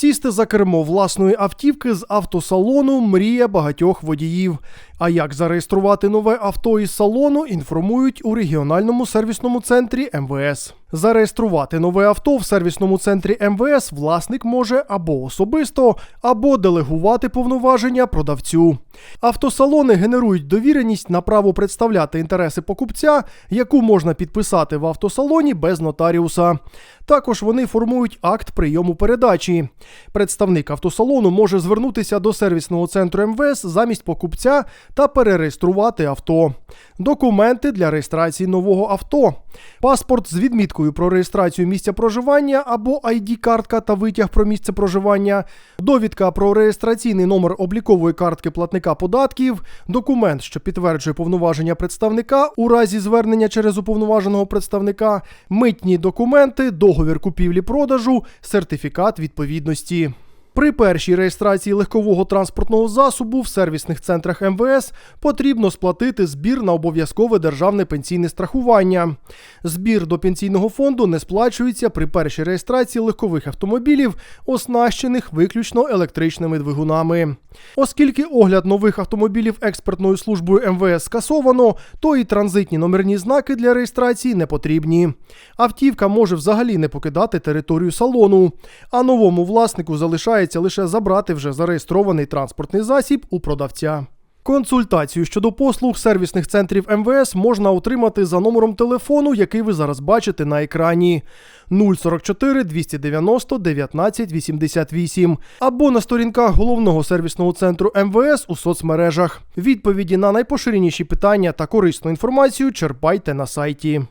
Сісти за кермо власної автівки з автосалону мрія багатьох водіїв. А як зареєструвати нове авто із салону, інформують у регіональному сервісному центрі МВС. Зареєструвати нове авто в сервісному центрі МВС власник може або особисто, або делегувати повноваження продавцю. Автосалони генерують довіреність на право представляти інтереси покупця, яку можна підписати в автосалоні без нотаріуса. Також вони формують акт прийому передачі. Представник автосалону може звернутися до сервісного центру МВС замість покупця та перереєструвати авто. Документи для реєстрації нового авто, паспорт з відміткою про реєстрацію місця проживання або ID-картка та витяг про місце проживання, довідка про реєстраційний номер облікової картки платника податків, документ, що підтверджує повноваження представника у разі звернення через уповноваженого представника, митні документи, договір купівлі-продажу, сертифікат відповідності. При першій реєстрації легкового транспортного засобу в сервісних центрах МВС потрібно сплатити збір на обов'язкове державне пенсійне страхування. Збір до пенсійного фонду не сплачується при першій реєстрації легкових автомобілів, оснащених виключно електричними двигунами. Оскільки огляд нових автомобілів експертною службою МВС скасовано, то і транзитні номерні знаки для реєстрації не потрібні. Автівка може взагалі не покидати територію салону, а новому власнику залишається лише забрати вже зареєстрований транспортний засіб у продавця. Консультацію щодо послуг сервісних центрів МВС можна отримати за номером телефону, який ви зараз бачите на екрані 044 290 19 88 або на сторінках головного сервісного центру МВС у соцмережах. Відповіді на найпоширеніші питання та корисну інформацію черпайте на сайті.